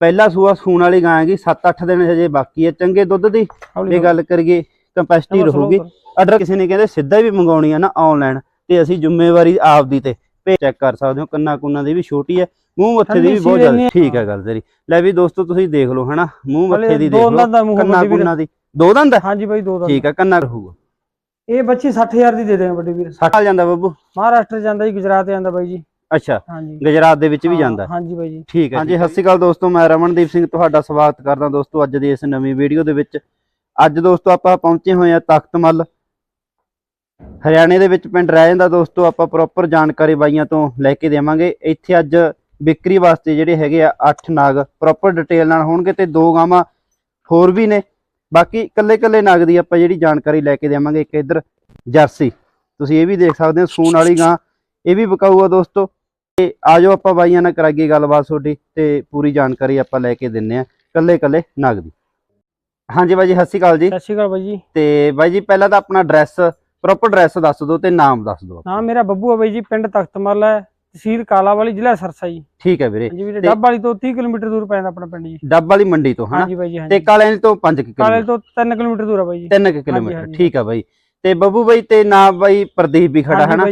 ਪਹਿਲਾ ਸੂਆ ਸੂਣ ਵਾਲੀ ਗਾਂ ਹੈਗੀ 7-8 ਦਿਨ ਹਜੇ ਬਾਕੀ ਹੈ ਚੰਗੇ ਦੁੱਧ ਦੀ। ਇਹ ਗੱਲ ਕਰੀਏ ਕੰਪੈਸਿਟੀ ਰਹੂਗੀ। ਆਰਡਰ ਕਿਸੇ ਨੇ ਕਹਿੰਦੇ ਸਿੱਧਾ ਵੀ ਮੰਗਾਉਣੀ ਆ ਨਾ ਆਨਲਾਈਨ ਤੇ ਅਸੀਂ ਜ਼ਿੰਮੇਵਾਰੀ ਆਪਦੀ ਤੇ ਚੈੱਕ ਕਰ ਸਕਦੇ ਹੋ। ਕੰਨਾ ਕੁੰਨਾ ਦੀ ਵੀ ਛੋਟੀ ਹੈ ਮੂੰਹ ਮੱਥੇ ਦੀ ਵੀ ਬਹੁਤ ਜ਼ਿਆਦਾ। ਠੀਕ ਹੈ ਗੱਲ ਤੇਰੀ। ਲੈ ਵੀ ਦੋਸਤੋ ਤੁਸੀਂ ਦੇਖ ਲਓ ਹਨਾ? ਮੂੰਹ ਮੱਥੇ ਦੀ ਦੇਖ ਦੋ ਲਓ ਕੰਨਾ ਕੁੰਨਾ ਦੀ। ਦੋ ਦੰਦ? ਹਾਂਜੀ ਬਾਈ ਦੋ ਦੰਦ। ਠੀਕ ਹੈ ਕੰਨਾ ਰਹੂਗਾ। ਇਹ ਬੱਚੀ 60000 ਦੀ ਦੇ ਦੇਵਾਂ ਵੱਡੀ ਵੀਰ। 60 ਆ ਜਾਂਦਾ ਬੱਬੂ। ਮਹਾਰਾਸ਼ਟਰ ਜਾਂਦਾ ਜੀ ਗੁਜਰਾਤ ਜਾਂਦਾ ਬਾਈ ਜੀ। ਅੱਛਾ। ਹਾਂਜੀ। ਗੁਜਰਾਤ ਦੇ ਵਿੱਚ ਵੀ ਹਾਂ, ਜਾਂਦਾ। ਹਾਂਜੀ ਬਾਈ ਜੀ। ਠੀਕ ਹੈ ਹਾਂਜੀ ਸਤਿ ਸ਼੍ਰੀ ਅਕਾਲ ਦੋਸਤੋ ਮੈਂ ਰਮਨਦੀਪ ਸਿੰਘ ਤੁਹਾਡਾ ਸਵਾਗਤ ਕਰਦਾ ਦੋਸਤੋ ਅੱਜ ਦੀ ਇਸ ਨਵੀਂ ਵੀਡੀਓ ਦੇ ਵਿੱਚ। ਅੱਜ ਦੋਸਤੋ ਆਪਾਂ ਪਹੁੰਚੇ ਹੋਏ ਆ ਤਖਤਮਲ। ਹਰਿਆਣੇ ਦੇ ਵਿੱਚ ਪਿੰਡ ਰਹਿ ਜਾਂਦਾ ਦੋਸਤੋ ਆਪਾਂ ਪ੍ਰੋਪਰ ਜਾਣਕਾਰੀ ਬਾਈਆਂ ਤੋਂ ਲੈ ਕੇ ਦੇਵਾਂਗੇ। ਇੱਥੇ ਅੱਜ ਵਿਕਰੀ ਵਾਸਤੇ ਜਿਹੜੇ ਹੈਗੇ ਆ 8 ਨਾਗ ਪ੍ਰੋਪਰ ਡਿਟੇਲ ਨਾਲ ਹੋਣਗੇ ਤੇ ਦੋ ਗਾਵਾਂ ਹੋਰ ਵੀ ਨੇ। ਬਾਕੀ ਇਕੱਲੇ ਇਕੱਲੇ ਨਾਗ ਦੀ ਆਪਾਂ ਜਿਹੜੀ ਜਾਣਕਾਰੀ ਲੈ ਕੇ ਦੇਵਾਂਗੇ ਇੱਕ ਇੱਧਰ ਜਰਸੀ। ਤੁਸੀਂ ਇਹ ਵੀ ਦੇਖ ਸਕਦੇ ਹੋ ਸੂਣ ਵਾਲੀ ਗਾਂ। ਇਹ ਵੀ ਵਿਕਾਊ ਆ ਦੋਸਤੋ। ਤੇ ਆਜੋ ਆਪਾਂ ਬਾਈਆਂ ਨਾਲ ਕਰਾਈਏ ਗੱਲਬਾਤ ਤੁਹਾਡੀ ਤੇ ਪੂਰੀ ਜਾਣਕਾਰੀ ਆਪਾਂ ਲੈ ਕੇ ਦਿੰਨੇ ਆ ਕੱਲੇ ਕੱਲੇ ਨਗ ਦੀ। ਹਾਂਜੀ ਬਾਈ ਜੀ ਸਤਿ ਸ਼੍ਰੀ ਅਕਾਲ ਜੀ। ਸਤਿ ਸ਼੍ਰੀ ਅਕਾਲ ਬਾਈ ਜੀ। ਤੇ ਬਾਈ ਜੀ ਪਹਿਲਾਂ ਤਾਂ ਆਪਣਾ ਐਡਰੈਸ ਪ੍ਰੋਪਰ ਐਡਰੈਸ ਦੱਸ ਦਿਓ ਤੇ ਨਾਮ ਦੱਸ ਦਿਓ ਨਾਮ ਮੇਰਾ ਬੱਬੂ ਆ ਬਾਈ ਜੀ ਪਿੰਡ ਤਖਤਮਲ ਹੈ ਤਹਿਸੀਲ ਕਾਲਾਵਾਲੀ ਜ਼ਿਲ੍ਹਾ ਸਰਸਾ ਜੀ। ਠੀਕ ਹੈ ਵੀਰੇ। ਹਾਂਜੀ ਵੀਰੇ ਡੱਬ ਵਾਲੀ ਤੋਂ 30 ਕਿਲੋਮੀਟਰ ਦੂਰ ਪੈਂਦਾ ਆਪਣਾ ਪਿੰਡ ਜੀ। ਡੱਬ ਵਾਲੀ ਮੰਡੀ ਤੋਂ ਜੀ ਤੇ ਕਾਲੇ ਤੋਂ 5 ਕਾਲੇ ਕਿਲੋਮੀਟਰ। ਤੋਂ 3 ਕਿਲੋਮੀਟਰ ਦੂਰ ਆ ਬਾਈ ਜੀ। 3 ਕਿਲੋਮੀਟਰ। ਠੀਕ ਆ ਬਾਈ। ਤੇ ਬੱਬੂ ਬਾਈ ਤੇ ਨਾਮ ਬਾਈ ਪ੍ਰਦੀਪ ਵੀ ਖੜਾ ਹਨਾ?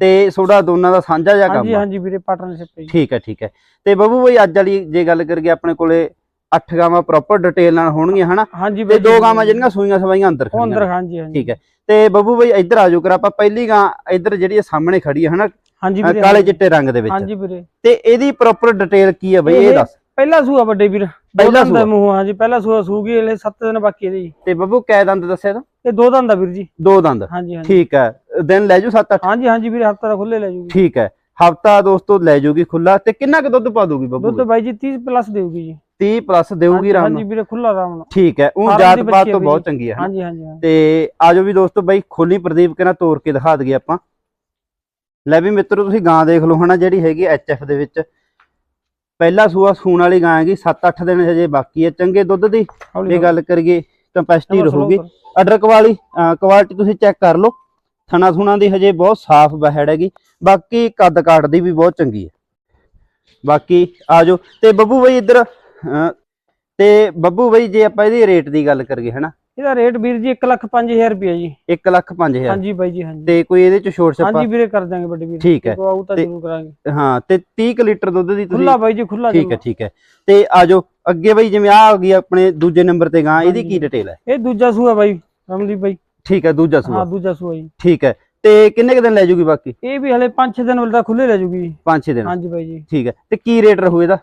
ਤੇ ਥੋੜਾ ਦੋਨਾਂ ਦਾ ਸਾਂਝਾ ਜਿਹਾ ਕੰਮ ਹਾਂਜੀ ਹਾਂਜੀ ਵੀਰੇ ਪਾਰਟਨਰਸ਼ਿਪ ਜੀ। ਠੀਕ ਹੈ ਠੀਕ ਹੈ। ਤੇ ਬੱਬੂ ਬਾਈ ਅੱਜ ਵਾਲੀ ਜੇ ਗੱਲ ਕਰੀਏ ਆਪਣੇ ਕੋਲੇ 8 ਗਾਵਾਂ ਪ੍ਰੋਪਰ ਡਿਟੇਲ ਨਾਲ ਹੋਣਗੀਆਂ ਹਨਾ? ਤੇ ਦੋ ਗਾਵਾਂ ਜਿਹੜੀਆਂ ਸੂਈਆਂ ਸਵਾਈਆਂ ਅੰਦਰ ਉਹ ਅੰਦਰ ਖੜੀਆਂ ਹਾਂਜੀ ਹਾਂਜੀ। ਠੀਕ ਹੈ। ਤੇ ਬੱਬੂ ਬਾਈ ਇੱਧਰ ਆ ਜਾਓ ਕਰ ਆਪਾਂ ਪਹਿਲੀ ਗਾਂ ਇੱਧਰ ਜਿਹੜੀ ਸਾਹਮਣੇ ਖੜੀ ਹੈ ਹਨਾ? ਹਾਂਜੀ ਅਹ ਵੀਰੇ ਕਾਲੇ। ਚਿੱਟੇ ਰੰਗ ਦੇ ਵਿੱਚ। ਹਾਂਜੀ ਵੀਰੇ। ਤੇ ਇਹਦੀ ਪ੍ਰੋਪਰ ਡਿਟੇਲ ਕੀ ਹੈ ਬਈ ਇਹ ਦੱਸ। ਪਹਿਲਾ ਸੂਆ ਵੱਡੇ ਵੀਰ। ਪਹਿਲਾ ਸੂਆ। ਮੂੰਹ ਹਾਂਜੀ ਪਹਿਲਾ ਸੂਆ ਸੂਗੀ ਇਹਲੇ 7 ਦਿਨ ਬਾਕੀ ਇਹਦੇ ਜੀ। ਤੇ ਬੱਬੂ ਕੈ ਦੰਦ ਦੱਸਿਆ ਤੂੰ? ਇਹ ਦੋ ਦੰਦ ਆ ਵੀਰ ਜੀ। ਦੋ ਦੰਦ? ਹਾਂਜੀ ਹਾਂਜੀ। ਠੀਕ ਹੈ। ਦਿਨ ਲੈ ਜੂ 7-8 ਹਾਂਜੀ ਹਾਂਜੀ ਵੀਰੇ ਹਫਤਾ ਦਾ ਖੁੱਲੇ ਲੈ ਜੂਗੀ। ਠੀਕ ਹੈ। ਹਫਤਾ ਦੋਸਤੋ ਲੈ ਜੂਗੀ ਖੁੱਲਾ ਤੇ ਕਿੰਨਾ ਕੁ ਦੁੱਧ ਪਾ ਦੂਗੀ ਬੱਬੂ? ਦੁੱਧ ਬਾਈ ਜੀ 30 ਪਲੱਸ ਦੇਊਗੀ ਜੀ। 30 ਪਲੱਸ ਦੇਊਗੀ ਆਰਾਮ ਹਾਂਜੀ ਵੀਰੇ ਖੁੱਲਾ ਆਰਾਮ ਨਾਲ। ਠੀਕ ਹੈ। ਉਹ ਜਾਤ ਪਾਤ ਹੈ ਤੋਂ। ਬਹੁਤ ਚੰਗੀ ਹੈ? ਹਾਂਜੀ ਹਾਂਜੀ। ਤੇ ਆਜੋ ਵੀ ਦੋਸਤੋ ਬਾਈ ਖੋਲੀ ਪ੍ਰਦੀਪ ਕਿਹਨਾਂ ਤੋੜ ਕੇ ਦਿਖਾ ਦਈਏ ਆਪਾਂ। ਲੈ ਵੀ ਮਿੱਤਰੋ ਤੁਸੀਂ ਗਾਂ ਦੇਖ ਲਓ ਹਨਾ ਜਿਹੜੀ ਹੈਗੀ ਐਚਐਫ ਦੇ ਵਿੱਚ। ਪਹਿਲਾ ਸੂਆ ਸੂਣ ਵਾਲੀ ਗਾਂ ਹੈਗੀ 7-8 ਦਿਨ ਹਜੇ ਬਾਕੀ ਹੈ ਚੰਗੇ ਦੁੱਧ ਦੀ। ਇਹ ਗੱਲ ਕਰੀਏ ਕੰਪੈਸਿਟੀ ਰਹੂਗੀ। ਕਰੋ। ਅਡਰ ਕੁਆਲੀ ਕੁਆਲਿਟੀ ਤੁਸੀਂ ਚੈੱਕ ਕਰ ਲਓ। ਥਣਾ ਥੁਣਾ ਦੀ ਹਜੇ ਬਹੁਤ ਸਾਫ਼ ਬਹਿੜ ਹੈਗੀ। ਬਾਕੀ ਕੱਦ ਕਾਟ ਦੀ ਵੀ ਬਹੁਤ ਚੰਗੀ ਹੈ। ਬਾਕੀ ਆਜੋ। ਤੇ ਬੱਬੂ ਬਈ ਇੱਧਰ ਤੇ ਬੱਬੂ ਬਈ ਜੇ ਆਪਾਂ ਇਹਦੀ ਰੇਟ ਦੀ ਗੱਲ ਕਰੀਏ ਹਨਾ? ਇਹਦਾ ਰੇਟ ਵੀਰ ਜੀ 1 ਲੱਖ 5000 ਰੁਪਏ ਜੀ। 1 ਲੱਖ 5000 ਹਾਂਜੀ ਬਾਈ ਜੀ ਹਾਂਜੀ। ਤੇ ਕੋਈ ਇਹਦੇ ਚ ਛੋਟ ਛੱਪਾ? ਹਾਂਜੀ ਵੀਰੇ ਕਰ ਦਾਂਗੇ ਵੱਡੇ ਵੀਰ ਠੀਕ ਹੈ। ਆਊ ਤਾਂ ਜ਼ਰੂਰ ਕਰਾਂਗੇ। ਹਾਂ ਤੇ 30 ਕੁ ਲੀਟਰ ਦੁੱਧ ਦੀ ਤੁਸੀਂ ਖੁੱਲਾ ਬਾਈ ਜੀ ਖੁੱਲਾ ਠੀਕ ਹੈ ਠੀਕ ਹੈ। ਤੇ ਆਜੋ ਅੱਗੇ ਬਈ ਜਿਵੇਂ ਆ ਆ ਗਈ ਆਪਣੇ ਦੂਜੇ ਨੰਬਰ ਤੇ ਗਾਂ ਇਹਦੀ ਕੀ। ਡਿਟੇਲ ਹੈ? ਇਹ ਦੂਜਾ ਸੂਆ ਬਾਈ ਰਮਲੀ ਬਾਈ। ਠੀਕ ਹੈ ਦੂਜਾ ਹਾਂ ਸੂਆ ਦੂਜਾ ਸੂਆ ਜੀ। ਠੀਕ ਹੈ। ਤੇ ਕਿੰਨੇ ਕੁ ਦਿਨ ਲੈ ਜੂਗੀ ਬਾਕੀ? ਇਹ ਵੀ ਹਲੇ 5-6 ਦਿਨ ਵੱਲ ਖੁੱਲੇ ਲੈ ਜੂਗੀ। ਜੀ 5-6 ਦਿਨ। ਹਾਂਜੀ ਬਾਈ ਜੀ। ਠੀਕ ਹੈ। ਤੇ ਕੀ ਰੇਟ ਰਹੂ ਇਹਦਾ?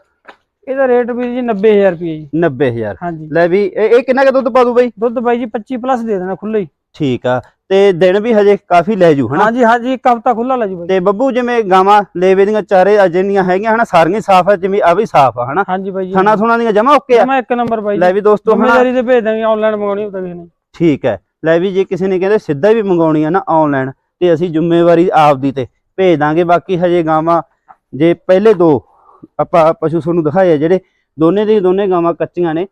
ਇਹਦਾ ਰੇਟ ਵੀਰ ਜੀ 90000 ਰੁਪਏ ਜੀ। 90000 ਹਾਂਜੀ। ਲੈ ਵੀ ਇਹ ਕਿੰਨਾ ਕੁ ਦੁੱਧ ਪਾ ਦੂ ਬਈ? ਦੁੱਧ ਬਾਈ ਜੀ 25 ਪਲੱਸ ਦੇ ਦੇਣਾ ਖੁੱਲੇ ਹੀ। ਠੀਕ ਆ। ਤੇ ਦਿਨ ਵੀ ਹਜੇ ਕਾਫੀ ਲੈ ਜੂ ਹਨਾ? ਹਾਂਜੀ ਹਾਂਜੀ ਇੱਕ ਹਫਤਾ ਖੁੱਲਾ ਲੈ ਜੂ ਬਾਈ। ਤੇ ਬੱਬੂ ਜਿਵੇਂ ਗਾਵਾਂ ਲੇਵੇ ਦੀਆਂ ਚਾਰੇ ਅਜਨੀਆਂ ਹੈਗੀਆਂ ਹਨਾ? ਸਾਰੀਆਂ ਸਾਫ਼ ਆ ਜਿਵੇਂ ਆ ਵੀ ਸਾਫ਼ ਆ ਹਨਾ? ਹਾਂਜੀ ਬਾਈ ਜੀ। ਥਣਾ ਥੁਣਾ ਦੀਆਂ ਜਮਾ ਓਕੇ ਆ? ਮੈਂ ਇੱਕ ਨੰਬਰ ਬਾਈ ਲੈ ਵੀ ਦੋਸਤੋ ਹਨਾ? ਜ਼ਿੰਮੇਵਾਰੀ ਤੇ ਭੇਜ ਦਾਂਗੇ ਆਨਲਾਈਨ ਮੰਗਾਉਣੀ ਹੁੰਦਾ ਕਿਸੇ ਨੇ ਠੀਕ ਹੈ ਲੈ ਵੀ ਜੇ ਕਿਸੇ ਨੇ ਕਹਿੰਦੇ ਸਿੱਧਾ ਵੀ ਮੰਗਾਉਣੀ ਆ ਨਾ ਆਨਲਾਈਨ ਤੇ ਅਸੀਂ ਜ਼ਿੰਮੇਵਾਰੀ ਆਪਦੀ ਤੇ ਭੇਜ ਦਾਂਗੇ। ਬਾਕੀ ਹਜੇ ਗਾਵਾਂ ਜੇ ਪਹਿਲੇ ਦੋ ਆਪਾਂ ਪਸ਼ੂ ਤੁਹਾਨੂੰ ਦਿਖਾਏ ਜਿਹੜੇ ਦੋਨੇ ਦੀ ਦੋਨੇ ਗਾਵਾਂ ਕੱਚੀਆਂ ਨੇ।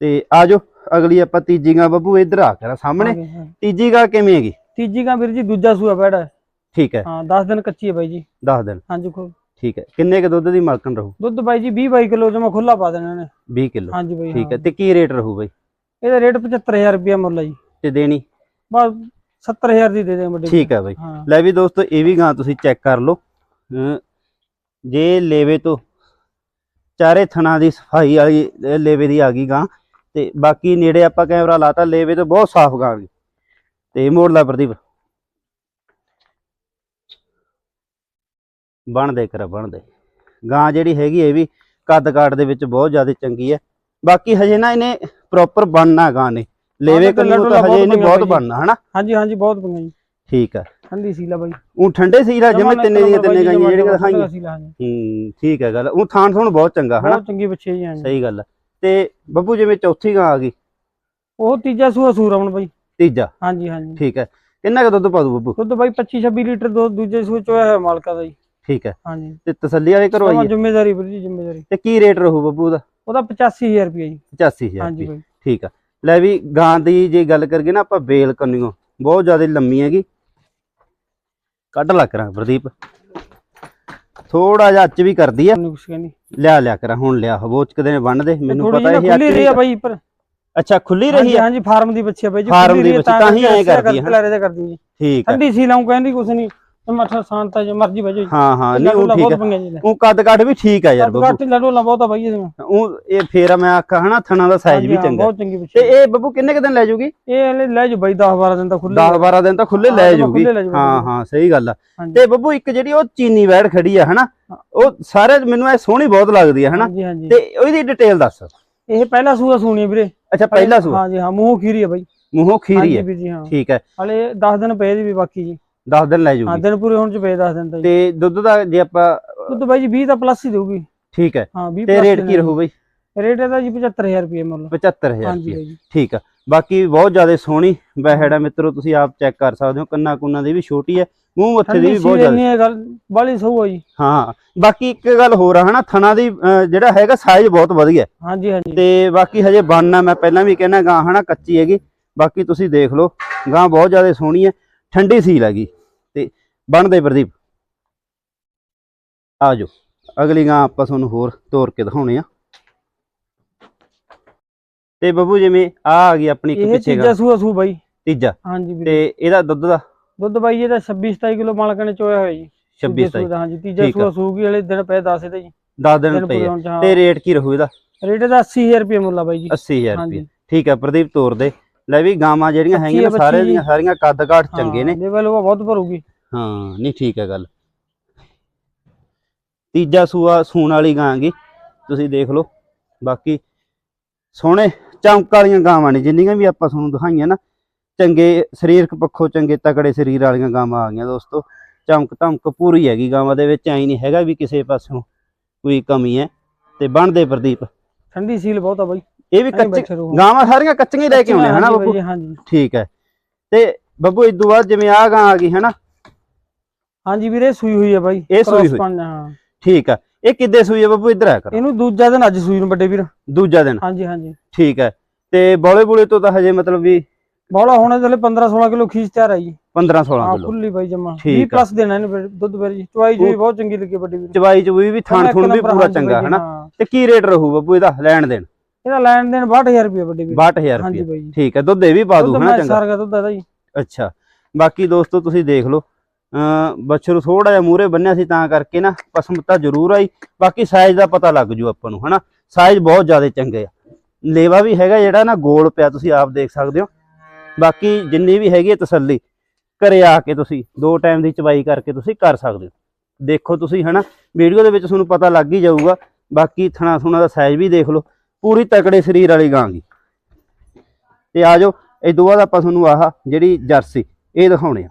ਤੇ ਆਜੋ ਅਗਲੀ ਆਪਾਂ ਤੀਜੀ ਗਾਂ ਬੱਬੂ ਇੱਧਰ ਆ ਕੇ ਸਾਹਮਣੇ। ਤੀਜੀ ਗਾਂ ਕਿਵੇਂ ਹੈਗੀ? ਤੀਜੀ ਗਾਂ ਵੀਰ ਜੀ ਦੂਜਾ ਸੂਆ ਹੈ। ਠੀਕ ਹੈ। ਹਾਂ 10 ਦਿਨ ਕੱਚੀ ਹੈ ਬਾਈ ਜੀ। 10 ਦਿਨ। ਹਾਂਜੀ ਖੁ- ਠੀਕ ਹੈ। ਕਿੰਨੇ ਕ ਦੁੱਧ ਦੀ ਮਾਲਕਣ ਰਹੂ? ਦੁੱਧ ਬਾਈ ਜੀ 20 22 ਕਿਲੋ ਜਮਾ ਖੁੱਲਾ ਪਾ ਦੇਣਾ ਇਹਨੇ। 20 ਕਿਲੋ। ਹਾਂਜੀ ਬਾਈ ਠੀਕ ਹੈ। ਤੇ ਕੀ ਰੇਟ ਰਹੂ ਬਈ? ਇਹਦਾ ਰੇਟ 75000 ਰੁਪਏ ਮੁੱਲ ਹੈ ਜੀ। ਤੇ ਦੇਣੀ? ਬਸ 70000 ਦੀ ਦੇ ਦੇ ਵੱਡੇ ਠੀਕ ਹੈ ਬਈ। ਲੈ ਵੀ ਦੋਸਤੋ ਇਹ ਵੀ ਗਾਂ ਤੁਸੀਂ ਚੈੱਕ ਕਰ ਲਓ। ਜੇ ਲੇਵੇ ਤੋਂ ਚਾਰੇ ਥਣਾ ਦੀ ਸਫ਼ਾਈ ਵਾਲੀ ਲੇਵੇ ਦੀ ਆ ਗਈ ਗਾਂ ਤੇ ਬਾਕੀ ਨੇੜੇ ਆਪਾਂ ਕੈਮਰਾ ਲਾਤਾ ਲੇਵੇ ਤੋਂ ਬਹੁਤ ਸਾਫ਼ ਗਾਂ ਗਈ ਤੇ ਮੋੜ ਲਾ ਪ੍ਰਦੀਪ। ਬਣ ਦੇ ਕਰ ਬਣ ਦੇ ਗਾਂ ਜਿਹੜੀ ਹੈਗੀ ਇਹ ਵੀ ਕੱਦ ਕਾਟ ਦੇ ਵਿੱਚ ਬਹੁਤ ਜ਼ਿਆਦਾ ਚੰਗੀ ਹੈ। ਬਾਕੀ ਹਜੇ ਨਾ ਇਹਨੇ ਪ੍ਰੋਪਰ ਬਣਨਾ ਗਾਂ ਨੇ। ਲੇਵੇ ਕੰਨੂ ਤਾਂ ਹਜੇ ਇਹਨੇ ਬਹੁਤ ਬਣਨਾ ਹਨਾ? ਹਾਂਜੀ ਹਾਂਜੀ ਬਹੁਤ ਜੀ। ਠੀਕ ਹੈ ਠੰਡੀ ਸੀਲਾ ਬਾਈ। ਉਹ ਠੰਡੇ ਸੀ ਰਾ ਜਿਵੇਂ ਤਿੰਨੇ ਦੀਆਂ ਤਿੰਨੇ ਗਾਈਆਂ ਜਿਹੜੀਆਂ ਦਿਖਾਈਆਂ। ਸੀਲਾ। ਹੂੰ ਠੀਕ ਹੈ ਗੱਲ ਉਹ ਥਾਣ ਥੋਣ ਬਹੁਤ ਚੰਗਾ ਹਨਾ? ਬਹੁਤ ਚੰਗੀ ਬੱਚੀ ਜੀ ਸਹੀ ਗੱਲ ਤੇ ਬੱਬੂ ਜਿਵੇਂ ਚੌਥੀ ਗਾਂ ਆ ਗਈ? ਉਹ ਤੀਜਾ ਸੂਆ ਸੂਰਮਣ ਬਾਈ। ਤੀਜਾ? ਹਾਂਜੀ ਹਾਂਜੀ। ਠੀਕ ਹੈ ਕਿੰਨਾ ਕੁ ਦੁੱਧ ਪਾ ਦੂ ਬੱਬੂ? ਦੁੱਧ ਬਾਈ 25 26 ਲੀਟਰ ਦੋ ਦੂਜੇ ਸੂਏ ਚੋਇਆ ਹੋਇਆ ਮਾਲਕਾ ਦਾ ਜੀ। ਠੀਕ ਹੈ ਹਾਂਜੀ। ਤੇ ਤਸੱਲੀ ਵਾਲੇ ਸਮਾਂ ਕਰਵਾਈਏ ਜ਼ਿੰਮੇਵਾਰੀ ਵੀਰ ਜੀ ਜ਼ਿੰਮੇਵਾਰੀ। ਤੇ ਕੀ ਰੇਟ ਰਹੂ ਬੱਬੂ ਦਾ ਉਹਦਾ 85000 ਰੁਪਏ ਜੀ। 85000 ਹਾਂਜੀ ਠੀਕ ਆ। ਲੈ ਵੀ ਗਾਂ ਦੀ ਜੇ ਗੱਲ ਕਰੀਏ ਨਾ ਆਪਾਂ ਬੇਲ ਕੰਨਿਓ ਬਹੁਤ ਜ਼ਿਆਦਾ ਲੰਮੀ ਹੈਗੀ। ਕੱਢ ਲਾ ਕਰਾਂ ਪ੍ਰਦੀਪ। ਥੋੜਾ ਜਿਹਾ ਅੱਚ ਵੀ ਕਰਦੀ ਆ। ਨੁਕਸ ਕਹਿੰਦੀ। ਲਿਆ ਲਿਆ ਕਰਾਂ ਹੁਣ ਲਿਆ ਹਬੋਚ ਕਦੇ ਨੇ ਬੰਨਦੇ ਮੈਨੂੰ ਥੋੜੀ ਪਤਾ ਇਹ ਖੁੱਲੀ ਰਹੀ ਆ ਬਾਈ ਪਰ ਅੱਛਾ ਖੁੱਲੀ ਰਹੀ ਹੈ ਹਾਂਜੀ ਫਾਰਮ ਦੀ ਬੱਚੀ ਆ ਬਾਈ ਜੀ ਫਾਰਮ ਦੀ ਆ, ਬੱਚੀ, ਤਾਂ ਹੀ ਐਂ ਕਰਦੀ ਹੈ, ਕਰਦੀ ਜੀ ਠੀਕ ਹੈ ਠੰਡੀ ਸੀ ਲਾਉਂ ਕਹਿੰਦੀ ਕੁਛ ਨਹੀਂ ਮੱਠਾ ਸ਼ਾਂਤ ਹੈ ਜੋ ਮਰਜ਼ੀ ਵਜੋ ਹਾਂ ਹਾਂ ਨਹੀਂ ਉਹ ਠੀਕ ਹੈ ਉਹ ਕੱਦ ਕੱਟ ਵੀ ਠੀਕ ਹੈ ਯਾਰ ਬੱਬੂ। ਘੱਟ ਲੱਡੂ ਲਾ ਬਹੁਤ ਆ ਬਾਈ ਇਹਦੇ। ਉਹ ਇਹ ਫੇਰ ਮੈਂ ਆਖਾਂ ਹਨਾ ਥਣਾ ਦਾ ਸਾਈਜ਼ ਵੀ ਹਾਂਜੀ, ਹਾਂ, ਚੰਗਾ। ਬਹੁਤ ਚੰਗੀ ਤੇ ਇਹ ਬੱਬੂ ਕਿੰਨੇ ਕ ਦਿਨ ਲੈ ਜੂਗੀ? ਇਹ ਹਲੇ ਲੈ ਜੋ ਬਾਈ 10 12 ਦਿਨ ਤਾਂ ਖੁੱਲੇ 10 12 ਦਿਨ ਤਾਂ ਖੁੱਲੇ ਹਾਂ, ਲੈ ਜਮਾਂ ਜੂਗੀ। ਖੁੱਲੇ ਲੈ ਜਾਊਗੀ। ਹਾਂ ਹਾਂ ਸਹੀ ਗੱਲ ਆ। ਹਾਂਜੀ। ਤੇ ਬੱਬੂ ਇੱਕ ਜਿਹੜੀ ਉਹ ਚੀਨੀ ਵੈੜ ਖੜੀ ਆ ਹਨਾ ਉਹ ਸਾਰੇ ਮੈਨੂੰ ਇਹ ਸੋਹਣੀ ਬਹੁਤ ਲੱਗਦੀ ਆ ਹਨਾ। ਹਾਂਜੀ ਹਾਂਜੀ। ਤੇ ਉਹਦੀ ਡਿਟੇਲ ਦੱਸ। ਇਹ ਪਹਿਲਾ ਸੂਆ ਸੂਣੀ ਆ ਵੀਰੇ। ਅੱਛਾ ਪਹਿਲਾ ਸੂਆ? ਹਾਂ ਮੂੰਹ ਖੀਰੀ ਆ ਬਾਈ। ਮੂੰਹੋਂ ਖੀਰੀ ਹੈ ਵੀਰ ਜੀ ਹਾਂ। ਠੀਕ ਹੈ ਹਲੇ 10 ਦਿਨ ਪਏ ਦੀ ਵੀ ਬਾਕੀ ਜੀ। 10 ਦਿਨ ਲੈ ਹਾਂ ਜੂਗੀ ਦਿਨ ਪੂਰੇ ਹੋਣ ਚ ਪਏ 10 ਦਿਨ ਤਾਂ ਜੀ ਤੇ ਦੁੱਧ ਦਾ ਜੇ ਆਪਾਂ ਦੁੱਧ ਬਾਈ ਜੀ 20 ਤਾਂ ਪਲੱਸ ਹੀ ਦੇਊਗੀ। ਠੀਕ ਹੈ। ਹਾਂ 20 ਤੇ ਰੇਟ ਕੀ ਰਹੂ ਬਈ? ਰੇਟ ਇਹਦਾ ਜੀ 75000 ਰੁਪਏ ਮੁੱਲ। 75000 ਹਾਂਜੀ ਰੁਪਏ। ਬਾਈ ਜੀ। ਠੀਕ ਆ। ਬਾਕੀ ਬਹੁਤ ਜ਼ਿਆਦਾ ਸੋਹਣੀ ਬੈਹੜ ਹੈ ਮਿੱਤਰੋ ਤੁਸੀਂ ਆਪ ਚੈੱਕ ਕਰ ਸਕਦੇ ਹੋ। ਕੰਨਾ ਕੁੰਨਾ ਦੀ ਵੀ ਛੋਟੀ ਹੈ। ਮੂੰਹ ਮੱਥੇ ਦੀ ਠੰਡੀ ਵੀ ਸੀ ਬਹੁਤ ਜ਼ਿਆਦਾ। ਇੰਨੀ ਗੱਲ ਬਾਲੀ ਸਹੂ ਆ ਜੀ। ਹਾਂ ਬਾਕੀ ਇੱਕ ਗੱਲ ਹੋਰ ਆ ਹਨਾ ਥਣਾ ਦੀ ਅਹ, ਜਿਹੜਾ ਹੈਗਾ ਸਾਈਜ਼ ਬਹੁਤ ਵਧੀਆ ਹਾਂਜੀ ਹਾਂਜੀ। ਤੇ ਬਾਕੀ ਹਜੇ ਬਣਨਾ ਮੈਂ ਪਹਿਲਾਂ ਵੀ ਕਹਿਣਾ ਗਾਂ ਹਨਾ ਕੱਚੀ ਹੈਗੀ। ਬਾਕੀ ਤੁਸੀਂ ਦੇਖ ਲਓ ਗਾਂ ਬਹੁਤ ਜ਼ਿਆਦਾ ਸੋਹਣੀ ਹੈ। ਠੰਡੀ ਸੀਲ ਹੈਗੀ ਤੇ ਬਣਦੇ ਪ੍ਰਦੀਪ। ਆ ਜਾਓ ਅਗਲੀ ਗਾਂ ਆਪਾਂ ਤੁਹਾਨੂੰ ਹੋਰ ਤੋਰ ਕੇ ਦਿਖਾਉਣੇ ਆ। ਤੇ ਬੱਬੂ ਜਿਵੇਂ ਆ ਆ ਗਈ ਆਪਣੀ ਇੱਕ ਇਹ ਪਿੱਛੇ ਤੀਜਾ ਗਾਂ ਸੂਆ ਸੂ ਬਾਈ। ਤੀਜਾ। ਹਾਂਜੀ ਵੀਰੇ। ਤੇ ਇਹਦਾ ਦੁੱਧ ਦਾ? ਦੁੱਧ ਬਾਈ ਇਹਦਾ 26 27 ਕਿਲੋ ਮਾਲਕਾਂ ਨੇ ਚੋਇਆ ਹੋਇਆ ਜੀ। 26 ਤੀਜੇ ਸਤਾਈ। ਸੂਏ ਦਾ, ਹਾਂਜੀ ਤੀਜਾ ਠੀਕ ਆ। ਸੂਆ ਸੂਗੀ ਵਾਲੇ ਦਿਨ ਪਏ 10 ਇਹਦੇ ਜੀ। 10 ਦਿਨ ਪਏ ਆ। ਤੇ ਰੇਟ ਕੀ ਰਹੂ ਇਹਦਾ? ਰੇਟ ਇਹਦਾ 80000 ਰੁਪਏ ਮੁੱਲ ਆ ਬਾਈ ਜੀ। 80000 ਹਾਂਜੀ ਰੁਪਏ। ਠੀਕ ਹੈ ਪ੍ਰਦੀਪ ਤੋਰ ਦੇ। ਲੈ ਵੀ ਗਾਵਾਂ ਜਿਹੜੀਆਂ ਹੈਗੀਆਂ ਨੇ ਸਾਰੇ। ਦੀਆਂ ਸਾਰੀਆਂ ਕੱਦ ਕਾਠ ਚੰਗੇ ਨੇ। ਲੈਵਲ ਉਹ ਬਹੁਤ ਭਰੂਗੀ। ਹਾਂ ਨਹੀਂ ਠੀਕ ਹੈ ਗੱਲ। ਤੀਜਾ ਸੂਆ ਸੂਣ ਵਾਲੀ ਗਾਂ ਗੀ। ਤੁਸੀਂ ਦੇਖ ਲਓ। ਬਾਕੀ ਸੋਹਣੇ ਚਮਕ ਵਾਲੀਆਂ ਗਾਵਾਂ ਨੇ ਜਿੰਨੀਆਂ ਵੀ ਆਪਾਂ ਤੁਹਾਨੂੰ ਦਿਖਾਈਆਂ ਨਾ ਚੰਗੇ ਸਰੀਰਕ ਪੱਖੋਂ ਚੰਗੇ ਤਕੜੇ ਸਰੀਰ ਵਾਲੀਆਂ ਗਾਵਾਂ ਆ ਗਈਆਂ ਦੋਸਤੋ। ਚਮਕ ਧਮਕ ਪੂਰੀ ਹੈਗੀ ਗਾਵਾਂ ਦੇ ਵਿੱਚ ਐਂ ਨਹੀਂ ਹੈਗਾ ਵੀ ਕਿਸੇ ਪਾਸੋਂ ਕੋਈ ਕਮੀ ਹੈ। ਤੇ ਬਣਦੇ ਪ੍ਰਦੀਪ। ਠੰਡੀ ਸੀਲ ਬਹੁਤ ਆ ਬਾਈ। ਇਹ ਵੀ ਕੱਚੇ ਗਾਵਾਂ ਸਾਰੀਆਂ ਕੱਚੀਆਂ ਹੀ ਲੈ ਕੇ ਆਉਣੇ ਹਨਾ ਬੱਬੂ? ਹਾਂਜੀ। ਠੀਕ ਹੈ। ਤੇ ਬੱਬੂ ਇਸ ਤੋਂ ਬਾਅਦ ਜਿਵੇਂ ਆ ਗਾਂ ਆ ਗਈ ਹਨਾ? ਹਾਂਜੀ ਵੀਰੇ ਸੂਈ ਹੋਈ ਆ ਬਾਈ। ਇਹ ਸੂਈ ਹੋਈ। ਹਾਂ। ਠੀਕ ਹੈ। ਇਹ ਕਿੱਦੇ ਸੂਈ ਹੈ ਬੱਬੂ? ਇੱਧਰ ਆ ਕਰ। ਇਹਨੂੰ ਦੂਜਾ ਦਿਨ ਅੱਜ ਸੂਈ ਨੂੰ ਵੱਡੇ ਵੀਰ। ਦੂਜਾ ਦਿਨ। ਹਾਂਜੀ ਹਾਂਜੀ। ਠੀਕ ਹੈ। ਤੇ ਬੋਲੇ ਬੋਲੇ ਤੋਂ ਤਾਂ ਹਜੇ ਮਤਲਬ ਵੀ ਬੋਲਾ ਹੁਣ ਇਹਦੇ 15 16 ਕਿਲੋ ਖੀਚ ਤਿਆਰ ਆ ਜੀ। 15 16 ਹਾਂ ਕਿਲੋ। ਫੁੱਲੀ ਬਾਈ ਜਮਾ। ਠੀਕ 20 ਆ। ਪਲੱਸ ਦੇਣਾ ਇਹਨੂੰ ਦੁੱਧ ਫਿਰ ਜੀ। ਚਵਾਈ ਜੀ ਬਹੁਤ ਚੰਗੀ ਲੱਗੀ ਵੱਡੀ ਵੀਰ। ਚਵਾਈ ਚਵੂਈ ਵੀ ਥਣ ਥੁਣ ਵੀ ਪੂਰਾ ਚੰਗਾ ਹਨਾ? ਹਾਂ। ਤੇ ਕੀ ਰੇਟ ਰਹੂ ਬੱਬੂ ਇਹਦਾ ਲੈਣ ਦੇਣ? ਇਹਦਾ ਲੈਣ ਦੇਣ 62000 ਰੁਪਏ ਵੱਡੀ ਵੀਰ। 62000 ਹਾਂਜੀ ਰੁਪਏ ਠੀਕ ਹੈ ਦੁੱਧ ਇਹ ਵੀ ਪਾ ਦੂ ਹਨਾ ਚੰਗਾ? ਸਰਗਾ ਦੁੱਧ ਇਹਦਾ ਜੀ। ਅੱਛਾ ਬਾਕੀ ਦੋਸਤੋ ਤੁਸੀਂ ਦੇਖ ਲਓ। ਬਛਰੂ ਥੋੜਾ ਜਿਹਾ ਮੂਰੇ ਬੰਨਿਆ ਸੀ ਤਾਂ ਕਰਕੇ ਨਾ ਪਸਮ ਤਾਂ ਜ਼ਰੂਰ ਆਈ। ਬਾਕੀ ਸਾਈਜ਼ ਦਾ ਪਤਾ ਲੱਗ ਜੂ ਆਪਾਂ ਨੂੰ ਹਨਾ। ਸਾਈਜ਼ ਬਹੁਤ ਜ਼ਿਆਦਾ ਚੰਗੇ ਆ। ਲੇਵਾ ਵੀ ਹੈਗਾ ਜਿਹੜਾ ਨਾ ਗੋਲ ਪਿਆ ਤੁਸੀਂ ਆਪ ਦੇਖ ਸਕਦੇ ਹੋ। ਬਾਕੀ ਜਿੰਨੀ ਵੀ ਹੈਗੀ ਹੈ ਤਸੱਲੀ ਘਰੇ ਆ ਕੇ ਤੁਸੀਂ ਦੋ ਟਾਈਮ ਦੀ ਚਵਾਈ ਕਰਕੇ ਤੁਸੀਂ ਕਰ ਸਕਦੇ ਹੋ। ਦੇਖੋ ਤੁਸੀਂ ਹਨਾ। ਵੀਡੀਓ ਦੇ ਵਿੱਚ ਤੁਹਾਨੂੰ ਪਤਾ ਲੱਗ ਹੀ ਜਾਊਗਾ। ਬਾਕੀ ਥਣਾ ਥੁਣਾ ਦਾ ਸਾਈਜ਼ ਵੀ ਦੇਖ ਲਓ। ਪੂਰੀ ਤਕੜੇ ਸਰੀਰ ਵਾਲੀ ਗਾਂ ਗੀ ਤੇ ਆ ਜਾਓ ਇਹ ਤੋਂ ਬਾਅਦ ਆਪਾਂ ਤੁਹਾਨੂੰ ਆਹ ਜਿਹੜੀ ਜਰਸੀ ਇਹ ਦਿਖਾਉਣੇ ਆ।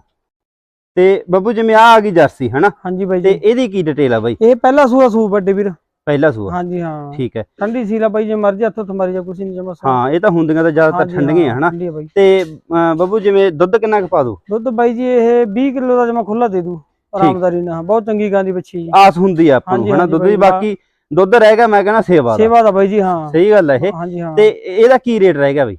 ਤੇ ਬੱਬੂ ਜਿਵੇਂ ਆ ਆ ਗਈ ਜਰਸੀ ਹਨਾ? ਹਾਂਜੀ ਬਾਈ ਤੇ ਇਹਦੀ ਕੀ ਡਿਟੇਲ ਆ ਬਾਈ? ਇਹ ਪਹਿਲਾ ਸੂਆ ਸੂ ਵੱਡੇ ਵੀਰ। ਪਹਿਲਾ ਸੂਆ। ਹਾਂਜੀ ਹਾਂ। ਠੀਕ ਹੈ। ਠੰਡੀ ਸੀਲਾ ਬਾਈ ਜੇ ਮਰਜ਼ੀ ਹੱਥੋਂ ਤੁਹਾਰੀ ਜਾਂ ਕੁਛ ਨਹੀਂ ਜਮਾ ਹਾਂ ਇਹ ਤਾਂ ਹੁੰਦੀਆਂ ਤਾਂ ਜ਼ਿਆਦਾਤਰ ਠੰਡੀਆਂ ਹਨਾ? ਤੇ ਬੱਬੂ ਜਿਵੇਂ ਦੁੱਧ ਕਿੰਨਾ ਕੁ ਪਾ ਦੂ ਦੁੱਧ ਬਾਈ ਜੀ ਇਹ 20 ਕਿਲੋ ਦਾ ਜਮਾ ਖੁੱਲਾ ਦੇ ਦੂ ਆਰਾਮਦਾਰੀ ਨਾਲ ਬਹੁਤ ਚੰਗੀ ਗਾਂ ਦੀ ਬੱਚੀ ਆਸ ਹੁੰਦੀ ਆ ਆਪਾਂ ਨੂੰ ਹਨਾ? ਦੁੱਧ ਦੀ ਬਾਕੀ ਦੁੱਧ ਰਹਿ ਗਿਆ ਮੈਂ ਕਹਿੰਦਾ ਸੇਵਾ ਦਾ। ਸੇਵਾ ਦਾ ਬਾਈ ਜੀ ਹਾਂ। ਸਹੀ ਗੱਲ ਹੈ ਇਹ। ਹਾਂਜੀ ਹਾਂ। ਤੇ ਇਹਦਾ ਕੀ ਰੇਟ ਰਹਿ ਗਿਆ ਬਈ?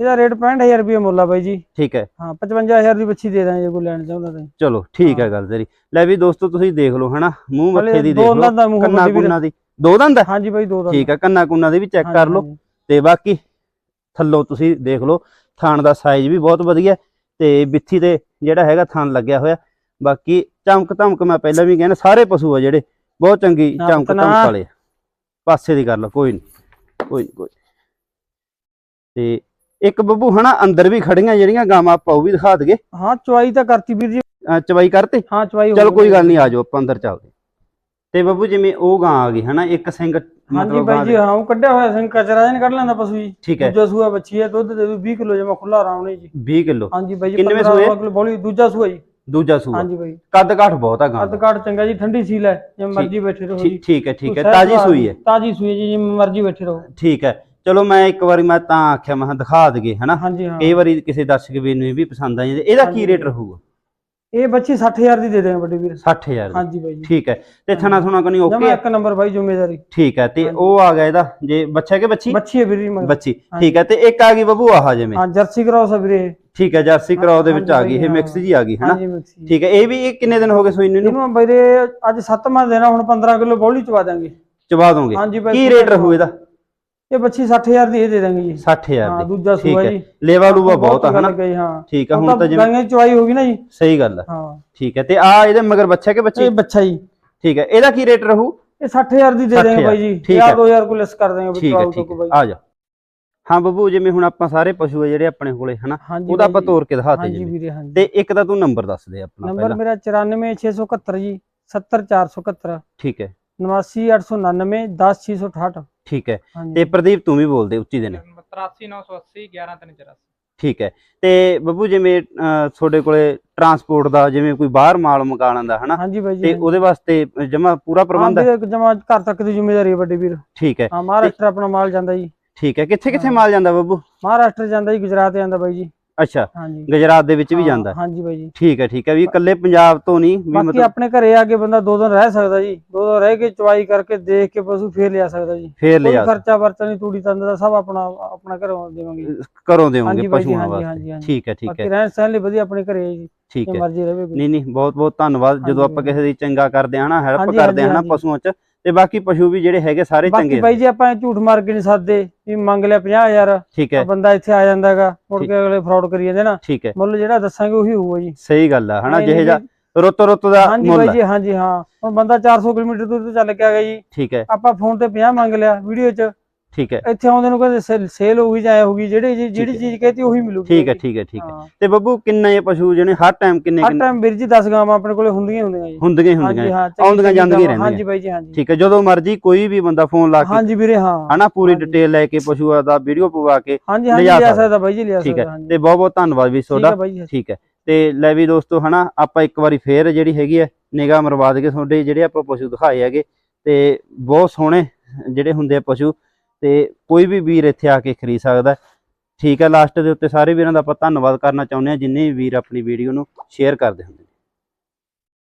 ਇਹਦਾ ਰੇਟ 65000 ਰੁਪਏ ਮੁੱਲ ਆ ਬਾਈ ਜੀ। ਠੀਕ ਹੈ। ਹਾਂ 55000 ਦੀ ਬੱਚੀ ਦੇ ਦਾਂ ਜੇ ਕੋਈ ਲੈਣ ਚਾਹੁੰਦਾ ਤਾਂ। ਚਲੋ ਠੀਕ ਹੈ ਗੱਲ ਤੇਰੀ। ਲੈ ਵੀ ਦੋਸਤੋ ਤੁਸੀਂ ਦੇਖ ਲਓ ਹਨਾ? ਮੂੰਹ ਮੱਥੇ ਦੀ ਦੇਖ ਲਓ। ਦੰਦਾਂ ਮੂੰਹ ਕੰਨਾ ਕੁੰਨਾ ਦੀ। ਦੋ ਦੰਦ? ਹਾਂਜੀ ਬਾਈ ਦੋ ਦਾ ਠੀਕ ਹੈ ਕੰਨਾ ਕੁੰਨਾ ਦੀ ਵੀ ਚੈੱਕ ਕਰ ਲਓ। ਤੇ ਬਾਕੀ ਥੱਲੋਂ ਤੁਸੀਂ ਦੇਖ ਲਓ ਥਾਣ ਦਾ ਸਾਈਜ਼ ਵੀ ਬਹੁਤ ਵਧੀਆ ਤੇ ਬਿੱਥੀ ਤੇ ਜਿਹੜਾ ਹੈਗਾ ਥਾਣ ਲੱਗਿਆ ਹੋਇਆ। ਬਾਕੀ ਚਮਕ ਧਮਕ ਮੈਂ ਪਹਿਲਾਂ ਵੀ ਕਹਿੰਦਾ ਸਾਰੇ ਪਸ਼ੂ ਆ ਜਿਹੜੇ। ਬਹੁਤ ਚੰਗੀ ਚਮਕ। ਧਮਕ ਵਾਲੇ। ਪਾਸੇ ਦੀ ਕਰ ਲਓ ਕੋਈ ਨਹੀਂ ਕੋਈ ਨੀ, ਕੋਈ। ਤੇ ਇੱਕ ਬੱਬੂ ਹਨਾ ਅੰਦਰ ਵੀ ਖੜੀਆਂ ਜਿਹੜੀਆਂ ਗਾਵਾਂ ਆਪਾਂ ਉਹ ਵੀ ਦਿਖਾ ਦਈਏ। ਹਾਂ ਚਵਾਈ ਤਾਂ ਕਰਤੀ ਵੀਰ ਜੀ। ਚਵਾਈ ਕਰਤੇ? ਹਾਂ ਚਵਾਈ ਚਲ ਕੋਈ ਗੱਲ ਨਹੀਂ ਆ ਜਾਓ ਆਪਾਂ ਅੰਦਰ ਚੱਲਦੇ ਤੇ ਬੱਬੂ ਜਿਵੇਂ ਉਹ ਗਾਂ ਆ ਗਈ ਹਨਾ ਇੱਕ ਸਿੰਘ ਹਾਂਜੀ ਮਤਲਬ ਬਾਈ ਜੀ ਹਾਂ ਉਹ ਕੱਢਿਆ ਹੋਇਆ ਸਿੰਘ ਕਚਰਾ ਜਨ ਕੱਢ ਲੈਂਦਾ ਪਸ਼ੂ ਜੀ। ਠੀਕ ਹੈ। ਦੂਜਾ ਸੂਆ ਬੱਚੀ ਹੈ ਦੁੱਧ ਦੇ ਦੂ 20 ਕਿਲੋ ਜਮਾ ਖੁੱਲਾ ਆਰਾਮ ਨਹੀਂ ਜੀ। 20 ਕਿਲੋ। ਹਾਂਜੀ ਬਾਈ ਜੀ ਕਿੰਨਵੇਂ 15 ਸੂਏ? ਕਿਲੋ ਬੋਲੀ ਦੂਜਾ ਸੂਆ ਜੀ। ਦੂਜਾ ਸੂਆ। ਹਾਂਜੀ ਬਾਈ। ਕੱਦ ਕਾਠ ਬਹੁਤ ਆ ਗਾਂ ਅੱਧ ਦਾ। ਕਾਟ ਚੰਗਾ ਜੀ ਠੰਡੀ ਸੀਲ ਹੈ ਜੇ ਮਰਜ਼ੀ ਬੈਠੇ ਰਹੋ ਜੀ। ਠੀਕ ਹੈ ਠੀਕ ਹੈ ਤਾਜੀ ਸੂਈ ਹੈ। ਤਾਜੀ ਸੂਈ ਹੈ ਜੀ ਜੇ ਮਰਜ਼ੀ ਬੈਠੇ ਰਹੋ। ਠੀਕ ਹੈ। ਚਲੋ ਮੈਂ ਇੱਕ ਵਾਰੀ ਮੈਂ ਤਾਂ ਆਖਿਆ ਮੈਂ ਦਿਖਾ ਦਈਏ ਹਨਾ? ਹਾਂ। ਕਈ ਵਾਰੀ ਕਿਸੇ ਦਰਸ਼ਕ ਵੀਰ ਨੂੰ ਵੀ ਪਸੰਦ ਆ ਜਾਂਦੇ ਇਹਦਾ ਕੀ। ਰੇਟ ਰਹੂਗਾ? ਇਹ ਬੱਚੀ 60000 ਦੀ ਦੇ ਦੇਵਾਂ ਵੱਡੇ ਵੀਰ। 60000 ਦੀ। ਹਾਂਜੀ ਬਾਈ ਠੀਕ ਹੈ। ਤੇ ਥਣਾ ਥੁਣਾ ਕਨੀ ਓਕੇ ਜਮਾ ਹੈ ਇੱਕ ਨੰਬਰ ਬਾਈ ਜ਼ਿੰਮੇਵਾਰੀ। ਠੀਕ ਹੈ ਤੇ। ਉਹ ਆ ਗਿਆ ਇਹਦਾ। ਜੇ ਬੱਚਾ ਕਿ ਬੱਚੀ? ਬੱਚੀ ਹੈ ਵੀਰ ਬੱਚੀ। ਠੀਕ ਹੈ ਤੇ ਇੱਕ ਆ ਗਈ ਬੱਬੂ ਆਹ ਜਿਵੇਂ। ਹਾਂ ਜਰਸੀ ਕਰਾਓ ਸਾ ਵੀਰੇ। ਠੀਕ ਹੈ ਜਰਸੀ ਕਰਾਓ ਦੇ ਵਿੱਚ ਆ ਗਈ ਇਹ ਮਿਕਸ ਜੀ ਆ ਗਈ ਹਨਾ? ਹਾਂਜੀ ਮਿਕਸੀ ਠੀਕ ਹੈ ਇਹ ਵੀ ਇਹ ਕਿੰਨੇ ਦਿਨ ਹੋ ਗਏ ਸੂਈ ਨੂੰ ਇਹਨੂੰ? ਵੀਰੇ ਅੱਜ 7ਵਾਂ ਦੇਣਾ ਹੁਣ 15 ਕਿਲੋ ਬੋਲੀ ਚਵਾ ਦਾਂਗੇ ਚਵਾ ਦੋਗੇ। ਹਾਂਜੀ ਬਾਈ ਕੀ ਰੇਟ ਰਹੂ ਇਹਦਾ? ਇਹ ਬੱਚੀ 60000 ਦੀ ਇਹ ਦੇ ਦਾਂਗੇ ਜੀ। 60000 ਹਾਂ ਦੀ। ਦੂਜਾ ਸੂਆ ਜੀ। ਲੇਵਾ ਲੂਵਾ ਬਹੁਤ ਆ ਹਨਾ? ਠੀਕ ਆ ਹੁਣ ਤਾਂ ਜਿਵੇਂ ਦੀ ਚਵਾਈ ਹੋ ਗਈ ਨਾ ਜੀ। ਸਹੀ ਗੱਲ ਆ। ਹਾਂ। ਠੀਕ ਹੈ ਤੇ ਆ ਇਹਦੇ ਮਗਰ ਬੱਚਾ ਕਿ ਬੱਚੀ? ਇਹ ਬੱਚਾ ਜੀ। ਠੀਕ ਹੈ ਇਹਦਾ ਕੀ ਰੇਟ ਰਹੂ? ਇਹ 60000 ਦੀ ਦੇ ਦੇਂਗੇ 60,000 ਬਾਈ ਜੀ। ਠੀਕ ਹੈ। 2000 ਕੋ ਲੈਸ ਕਰ ਦੇਂਗੇ ਬਾਈ। ਆ ਜਾ ਹਾਂ ਬੱਬੂ ਜਿਵੇਂ ਹੁਣ ਆਪਾਂ ਸਾਰੇ ਪਸ਼ੂ ਆ ਜਿਹੜੇ ਆਪਣੇ ਕੋਲੇ ਹਨਾ ਹਾਂਜੀ ਉਹਦਾ ਆਪਾਂ। ਤੋਰ ਕੇ ਦਿਖਾਤੇ ਹਾਂਜੀ ਜਿਵੇਂ। ਵੀਰੇ ਹਾਂਜੀ। ਤੇ ਇੱਕ ਤਾਂ ਤੂੰ ਨੰਬਰ ਦੱਸ ਦੇ ਆਪਣਾ ਨੰਬਰ ਮੇਰਾ 94671 ਜੀ 70471 ਠੀਕ ਹੈ। 89899 10668 ਠੀਕ ਹੈ। ਤੇ ਪ੍ਰਦੀਪ ਤੂੰ ਵੀ ਬੋਲ ਦੇ ਉੱਚੀ ਦੇ ਨੇ। 83980 11384 ਠੀਕ ਹੈ। ਤੇ ਬੱਬੂ ਜਿਵੇਂ ਤੁਹਾਡੇ ਕੋਲੇ ਟਰਾਂਸਪੋਰਟ ਦਾ ਜਿਵੇਂ ਕੋਈ ਬਾਹਰ ਮਾਲ ਮੰਗਾ ਲੈਂਦਾ ਹਨਾ ਹਾਂਜੀ ਬਾਈ ਜੀ ਤੇ ਉਹਦੇ ਵਾਸਤੇ ਜਮਾ ਪੂਰਾ ਪ੍ਰਬੰਧ ਹੈ? ਹਾਂ ਜਮਾ ਘਰ ਤੱਕ ਦੀ ਜ਼ਿੰਮੇਵਾਰੀ ਹੈ ਵੱਡੀ ਵੀਰ। ਠੀਕ ਹੈ। ਹਾਂ ਮਹਾਰਾਸ਼ਟਰ ਆਪਣਾ ਮਾਲ ਜਾਂਦਾ ਜੀ। ਠੀਕ ਹੈ ਕਿੱਥੇ ਕਿੱਥੇ। ਮਾਲ ਜਾਂਦਾ ਬੱਬੂ? ਮਹਾਰਾਸ਼ਟਰ ਜਾਂਦਾ ਜੀ ਗੁਜਰਾਤ ਜਾਂਦਾ ਬਾਈ ਜੀ। ਅੱਛਾ ਹਾਂਜੀ। ਗੁਜਰਾਤ ਦੇ ਵਿੱਚ ਵੀ ਜਾਂਦਾ। ਹਾਂਜੀ ਬਾਈ ਜੀ। ਠੀਕ ਹੈ ਠੀਕ ਹੈ ਵੀ ਇਕੱਲੇ ਪੰਜਾਬ ਤੋਂ ਨਹੀਂ ਵੀ ਬਾਕੀ ਆਪਣੇ ਘਰੇ ਆ ਕੇ ਬੰਦਾ ਦੋ ਦਿਨ ਰਹਿ ਸਕਦਾ ਜੀ। ਦੋ ਦਿਨ ਰਹਿ ਕੇ ਚਵਾਈ ਕਰਕੇ ਦੇਖ ਕੇ ਪਸ਼ੂ ਫੇਰ ਲਿਆ ਸਕਦਾ ਜੀ। ਫੇਰ ਲੈ ਕੋਈ ਜਾ ਖਰਚਾ ਵਰਚਾ ਨਹੀਂ ਤੂੜੀ ਤੰਦ ਦਾ ਸਭ ਆਪਣਾ ਆਪਣਾ ਘਰੋਂ ਦੇਵਾਂਗੇ। ਕਰੋ ਦੇਵੋਗੇ ਪਸ਼ੂਆਂ ਵਾਸਤੇ। ਠੀਕ ਹੈ ਠੀਕ ਬਾਕੀ ਹੈ ਰਹਿਣ ਸਹਿਣ ਲਈ ਵਧੀਆ ਆਪਣੇ ਘਰੇ ਜੀ ਠੀਕ ਹੈ। ਮਰਜ਼ੀ ਰਹੇ ਨਹੀਂ ਨਹੀਂ ਬਹੁਤ ਬਹੁਤ ਧੰਨਵਾਦ। ਜਦੋਂ ਆਪਾਂ ਕਿਸੇ ਦੀ ਚੰਗਾ ਕਰਦੇ ਹਾਂ ਨਾ ਹੈਲਪ ਕਰਦੇ ਹਾਂ ਨਾ ਪਸ਼ੂਆਂ 'ਚ ਤੇ ਬਾਕੀ ਪਸ਼ੂ ਵੀ ਜਿਹੜੇ ਹੈਗੇ ਸਾਰੇ ਬਾਕੀ ਚੰਗੇ ਬਾਈ ਨੇ। ਜੀ ਆਪਾਂ ਝੂਠ ਮਾਰ ਕੇ ਨਹੀਂ ਸਕਦੇ ਵੀ ਮੰਗ ਲਿਆ 50000 ਠੀਕ ਹੈ। ਬੰਦਾ ਇੱਥੇ ਆ ਜਾਂਦਾ ਹੈਗਾ ਮੁੜ। ਕੇ ਅਗਲੇ ਫਰਾਡ ਕਰੀ ਜਾਂਦੇ ਨਾ। ਠੀਕ ਹੈ। ਮੁੱਲ ਜਿਹੜਾ ਦੱਸਾਂਗੇ ਉਹੀ ਹੋਊਗਾ ਜੀ। ਸਹੀ ਗੱਲ ਆ ਹਨਾ ਜਿਹੇ ਜਾ ਰੁੱਤ ਰੁੱਤ ਦਾ ਹਾਂਜੀ ਬਾਈ। ਜੀ ਹਾਂਜੀ ਹਾਂ। ਹੁਣ ਬੰਦਾ 400 ਕਿਲੋਮੀਟਰ ਦੂਰ ਤੋਂ ਚੱਲ ਕੇ ਆ ਗਿਆ ਜੀ। ਠੀਕ ਹੈ। ਆਪਾਂ ਫੋਨ ਤੇ 50 ਮੰਗ ਲਿਆ ਵੀਡੀਓ 'ਚ। ਠੀਕ ਹੈ ਇੱਥੇ ਆਉਂਦੇ ਨੂੰ ਕਹਿੰਦੇ ਸੇਲ ਹੋਊਗੀ ਜਾਂ ਐ ਹੋਊਗੀ ਜਿਹੜੀ ਜਿਹੜੀ ਹੈ। ਚੀਜ਼ ਕਹਤੀ ਉਹੀ ਮਿਲੂਗੀ ਠੀਕ ਹੈ ਠੀਕ ਹੈ ਠੀਕ ਹੈ ਹਾਂ। ਤੇ ਬੱਬੂ ਕਿੰਨੇ ਪਸ਼ੂ ਜਿਹੜੇ ਹਰ ਟਾਈਮ ਕਿੰਨੇ ਹਰ ਟਾਈਮ ਵੀਰ ਜੀ 10 ਗਾਵਾਂ ਆਪਣੇ ਕੋਲੇ ਹੁੰਦੀਆਂ ਹੀ ਹੁੰਦੀਆਂ ਜੀ ਹੁੰਦੀਆਂ ਹੀ ਹੁੰਦੀਆਂ ਹਾਂ ਆਉਂਦੀਆਂ ਜਾਂਦੀਆਂ। ਰਹਿੰਦੀਆਂ। ਹਾਂਜੀ ਬਾਈ ਜੀ ਹਾਂਜੀ ਠੀਕ ਹੈ ਜਦੋਂ ਮਰਜ਼ੀ ਕੋਈ ਵੀ ਬੰਦਾ ਫੋਨ ਲਾ ਕੇ ਹਾਂਜੀ ਵੀਰੇ ਹਾਂ ਹਨਾ ਪੂਰੀ। ਡਿਟੇਲ ਲੈ ਕੇ ਪਸ਼ੂਆਂ ਦਾ ਵੀਡੀਓ ਪਵਾ ਕੇ ਹਾਂਜੀ ਹਾਂਜੀ ਲਿਜਾ ਲਿਆ ਸਕਦਾ। ਬਾਈ ਜੀ ਲਿਆ ਠੀਕ ਸਕਦਾ ਹੈ ਹਾਂਜੀ ਤੇ ਬਹੁਤ ਬਹੁਤ ਧੰਨਵਾਦ ਵੀ ਠੀਕ ਹੈ ਤੁਹਾਡਾ ਠੀਕ ਹੈ ਤੇ ਲੈ ਵੀ ਦੋਸਤੋ ਹਨਾ ਆਪਾਂ ਇੱਕ ਵਾਰੀ ਫੇਰ ਜਿਹੜੀ ਹੈਗੀ ਹੈ ਨਿਗਾਹ ਮਰਵਾ ਦੇ ਕੇ ਤੁਹਾਡੇ ਜਿਹੜੇ ਆਪਾਂ ਪਸ਼ੂ ਦਿਖਾਏ ਹੈਗੇ ਤੇ ਬਹੁਤ ਸੋਹਣੇ ਜਿਹੜੇ ਹੁੰਦੇ ਆ ਪਸ਼ੂ ਤੇ ਕੋਈ ਵੀ ਵੀਰ ਇੱਥੇ ਆ ਕੇ ਖਰੀਦ ਸਕਦਾ ਠੀਕ ਹੈ ਲਾਸਟ ਦੇ ਉੱਤੇ ਸਾਰੇ ਵੀਰਾਂ ਦਾ ਆਪਾਂ ਧੰਨਵਾਦ ਕਰਨਾ ਚਾਹੁੰਦੇ ਹਾਂ, ਜਿੰਨੇ ਵੀ ਵੀਰ ਆਪਣੀ ਵੀਡੀਓ ਨੂੰ ਸ਼ੇਅਰ ਕਰਦੇ ਹੁੰਦੇ ਨੇ।